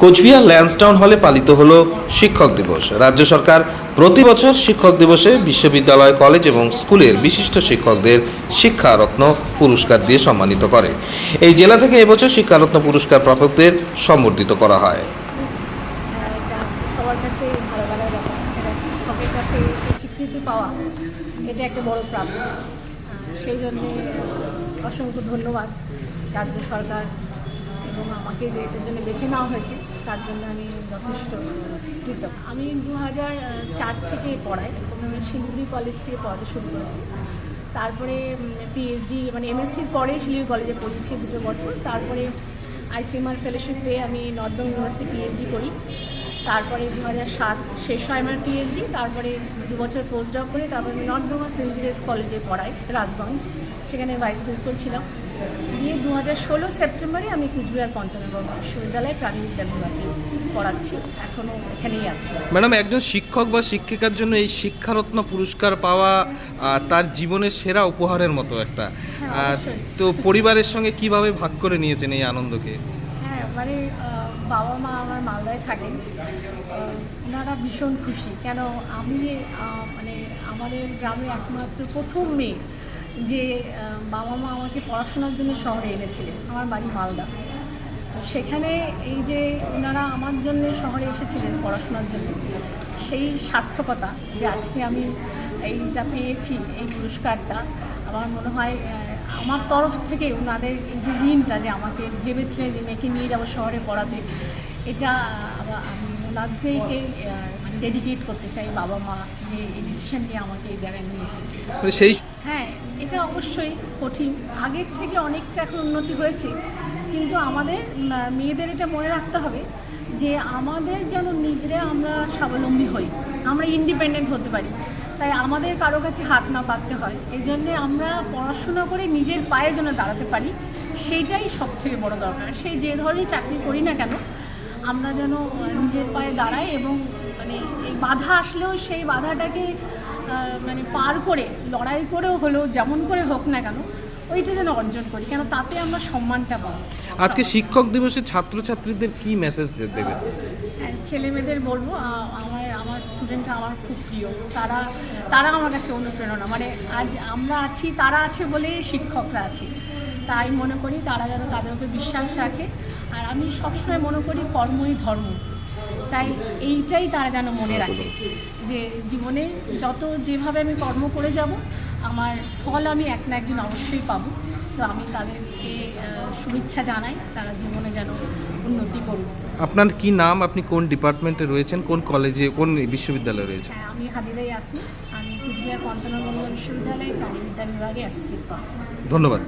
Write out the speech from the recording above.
কোচবিহার ল্যান্সটাউন হলে পালিত হল শিক্ষক দিবস। রাজ্য সরকার প্রতি বছর শিক্ষক দিবসে বিশ্ববিদ্যালয়, কলেজ এবং স্কুলের বিশিষ্ট শিক্ষকদের শিক্ষারত্ন পুরস্কার দিয়ে সম্মানিত করে। এই জেলা থেকে এবছর শিক্ষারত্ন পুরস্কার প্রাপকদের সম্বর্ধিত করা হয়। সেই জন্যে অসংখ্য ধন্যবাদ রাজ্য সরকার। আমাকে যে এটার জন্য বেছে নেওয়া হয়েছে, তার জন্য আমি যথেষ্ট কৃতজ্ঞ। আমি দু হাজার চার থেকে পড়াই, প্রথমে শিলিগুড়ি কলেজ থেকে পড়াতে শুরু করেছি। তারপরে পিএইচডি মানে এমএসসির পরে শিলিগুড়ি কলেজে পড়েছি দুটো বছর। তারপরে আইসিএমআর ফেলোশিপ পেয়ে আমি নর্থ ইউনিভার্সিটি পিএইচডি করি। তারপরে দু সাত শেষ হয় আমার পিএইচডি তারপরে দু বছর পোস্ট ডক করে তারপরে আমি নর্থ বেঙ্গল সেন্ট কলেজে পড়াই, রাজগঞ্জ। সেখানে ভাইস প্রিন্সিপাল ছিলাম। দিয়ে দু হাজার ষোলো সেপ্টেম্বরে আমি কুচবিহার পঞ্চনগর বিশ্ববিদ্যালয়ে প্রাণীবিদ্যা বিভাগে পড়াচ্ছি। এখনও এখানেই আছি। ম্যাডাম একজন শিক্ষক বা শিক্ষিকার জন্য এই শিক্ষারত্ন পুরস্কার পাওয়া তার জীবনের সেরা উপহারের মতো একটা। আর তো পরিবারের সঙ্গে কীভাবে ভাগ করে নিয়েছেন এই আনন্দকে? হ্যাঁ মানে বাবা মা আমার মালদায় থাকেন। ওনারা ভীষণ খুশি। কেন আমি মানে আমাদের গ্রামে একমাত্র প্রথম মেয়ে। যে বাবা মা আমাকে পড়াশোনার জন্য শহরে এনেছিলেন, আমার বাড়ি মালদা। তো সেখানে এই যে ওনারা আমার জন্য শহরে এসেছিলেন পড়াশোনার জন্য, সেই সার্থকতা যে আজকে আমি এইটা পেয়েছি, এই পুরস্কারটা, আমার মনে হয় আমার তরফ থেকে ওনাদের এই যে ঋণটা যে আমাকে ভেবেছিলেন যে মেয়েকে নিয়ে যাব শহরে পড়াতে, এটা আমি ওনাদেরকে মানে ডেডিকেট করতে চাই বাবা মা যে এই ডিসিশন আমাকে এই জায়গায় নিয়ে এসেছে। মানে সেই অবশ্যই কঠিন। আগের থেকে অনেকটা এখন উন্নতি হয়েছে। কিন্তু আমাদের মেয়েদের এটা মনে রাখতে হবে যে আমাদের যেন নিজেরা আমরা স্বাবলম্বী হই। আমরা ইন্ডিপেন্ডেন্ট হতে পারি। তাই আমাদের কারও কাছে হাত না পাততে হয়। এই জন্যে আমরা পড়াশোনা করে নিজের পায়ে যেন দাঁড়াতে পারি, সেইটাই সব থেকে বড় দরকার। সেই যে ধরনের চাকরি করি না কেন, আমরা যেন নিজের পায়ে দাঁড়াই এবং মানে এই বাধা আসলেও সেই বাধাটাকে মানে পার করে লড়াই করেও হলেও যেমন করে হোক না কেন ওইটা যেন অর্জন করি কেন তাতে আমরা সম্মানটা পাবো। আজকে শিক্ষক দিবসে ছাত্রছাত্রীদের কি মেসেজ দেবে হ্যাঁ, ছেলে মেয়েদের বলব আমার আমার স্টুডেন্টরা আমার খুব প্রিয়। তারা তারা আমার কাছে অনুপ্রেরণা। মানে আজ আমরা আছি তারা আছে বলে শিক্ষকরা আছে। তাই মনে করি তারা যেন তাদের উপর বিশ্বাস রাখে। আর আমি সবসময় মনে করি কর্মই ধর্ম। তাই এইটাই তারা যেন মনে রাখে যে জীবনে যত যেভাবে আমি কর্ম করে যাব আমার ফল আমি এক না একদিন অবশ্যই পাবো। তো আমি তাদেরকে শুভেচ্ছা জানাই তারা জীবনে যেন উন্নতি করুক। আপনার কি নাম? আপনি কোন ডিপার্টমেন্টে রয়েছেন? কোন কলেজে কোন বিশ্ববিদ্যালয়ে রয়েছেন? হ্যাঁ আমি হাদিদাই আসমি। আমি কুচবিহার পঞ্চানন বিশ্ববিদ্যালয়ে প্রাণীবিদ্যা বিভাগে অ্যাসোসিয়েট প্রফেসর ধন্যবাদ।